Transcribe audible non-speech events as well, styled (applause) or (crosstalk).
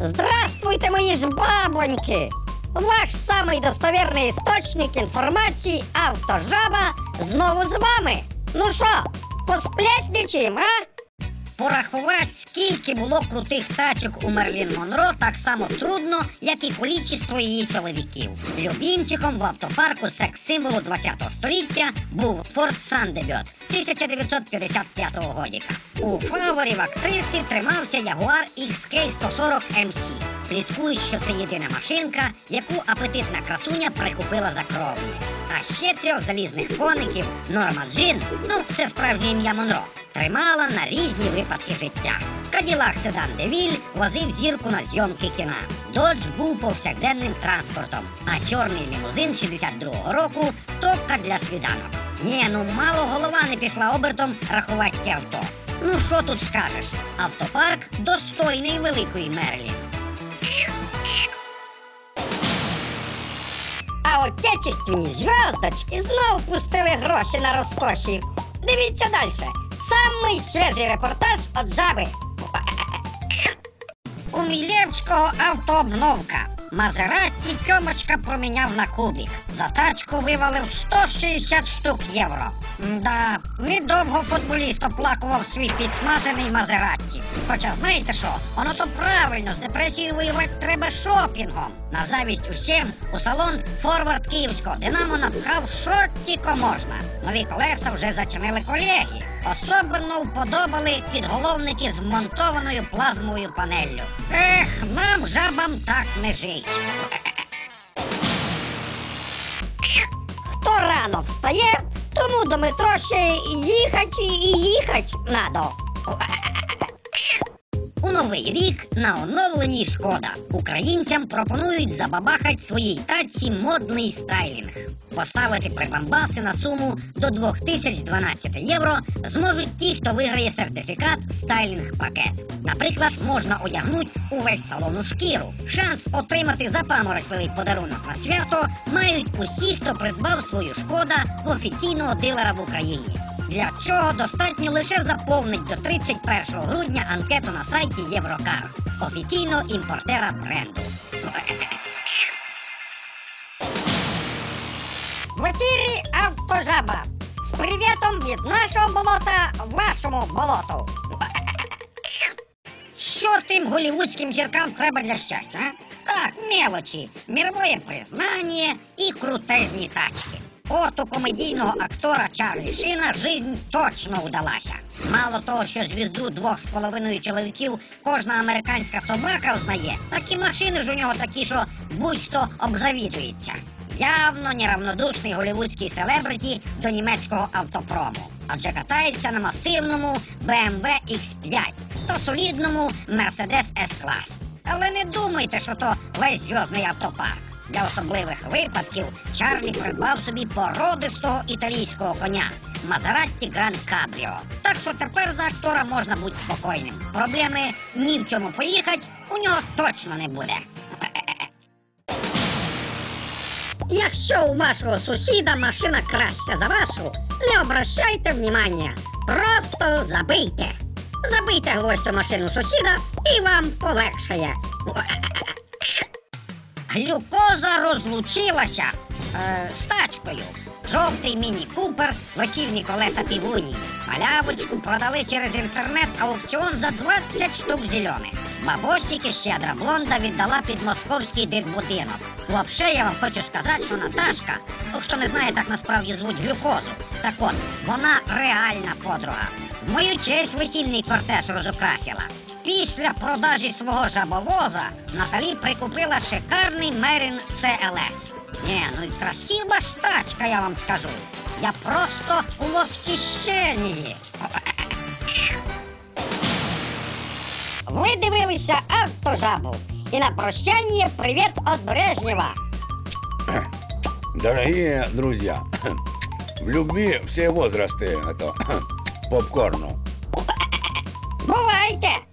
Здравствуйте, мої ж бабоньки! Ваш самый достоверний істочник інформації Автожаба знову з вами. Ну що, посплетничаємо, а? Порахувати, скільки було крутих тачок у Мерлін Монро, так само трудно, як і количество її чоловіків. Любімчиком в автопарку секс-символу 20-го століття був Форд Сандебьот 1955 годіка. У фаворів актриси тримався Ягуар XK140 MC. Пліткують, що це єдина машинка, яку апетитна красуня прикупила за кровні. А ще трьох залізних коників Норма Джин, ну це справжнє ім'я Монро, тримала на різні випадки життя. Каділак Седан Девіль возив зірку на зйомки кіна. Додж був повсякденним транспортом, а чорний лімузин 62-го року топка для свіданок. Ні, ну мало голова не пішла обертом рахувати авто. Ну що тут скажеш? Автопарк достойний великої Мерлін. Отечественні зв'язочки знов пустили гроші на розкоші. Дивіться далі. Самий свіжий репортаж від жаби. У Мілєвського автообновка. Мазераті Тьомочка проміняв на кубік. За тачку вивалив 160 штук євро. Да, недовго футболіст оплакував свій підсмажений Мазератті. Хоча знаєте що, воно то правильно, з депресією воювати треба шопінгом. На завість усім у салон форвард київського Динамо напхав що тільки можна. Нові колеса вже зачинили колеги. Особливо вподобали підголовники з монтованою плазмовою панеллю. Ех, нам жабам так не жить. Хто рано встає, тому до метро ще їхать і їхать надо. Новий рік на оновленій шкода українцям пропонують забабахать своїй таці модний стайлінг. Поставити прибамбаси на суму до 2012 євро зможуть ті, хто виграє сертифікат стайлінг пакет. Наприклад, можна одягнути увесь салон у шкіру. Шанс отримати запаморочливий подарунок на свято мають усі, хто придбав свою шкода в офіційного дилера в Україні. Для цього достатньо лише заповнить до 31 грудня анкету на сайті Єврокар, офіційного імпортера бренду. В ефірі Автожаба. З привітом від нашого болота вашому болоту. Що тим голівудським зіркам треба для щастя? А? Так, мелочі, мірове признання і крутезні тачки. От комедійного актора Чарлі Шина жизнь точно вдалася. Мало того, що звізду двох з половиною чоловіків кожна американська собака взнає, так і машини ж у нього такі, що будь-хто обзавідується. Явно неравнодушний голівудський селебриті до німецького автопрому, адже катається на масивному BMW X5 та солідному Mercedes S-клас. Але не думайте, що то весь зв'язний автопарк. Для особливих випадків Чарлі придбав собі породистого італійського коня Мазератті Гранд Кабріо. Так що тепер за актора можна бути спокійним. Проблеми ні в чому поїхати у нього точно не буде. (laughs) Якщо у вашого сусіда машина краща за вашу, не обращайте внимання. Просто забийте. Забийте гвоздь машину сусіда і вам полегшає. (laughs) Глюкоза розлучилася е, з тачкою. Жовтий міні-купер, весільні колеса півуні. Малявочку продали через інтернет-аукціон за 20 штук зелених. Бабосики щедра блонда віддала під московський дитбудинок. Вообще я вам хочу сказати, що Наташка, ну, хто не знає, так насправді звуть глюкозу. Так от, вона реальна подруга. В мою честь весільний кортеж розукрасила. Після продажі свого жабовоза Наталі прикупила шикарний Мерін CLS. Ні, ну і красива ж тачка, я вам скажу. Я просто у восхищенні. Ви дивилися автожабу. І на прощання привіт від Брежнєва. Дорогие друзья, в любви все возрасты это попкорну. Бувайте!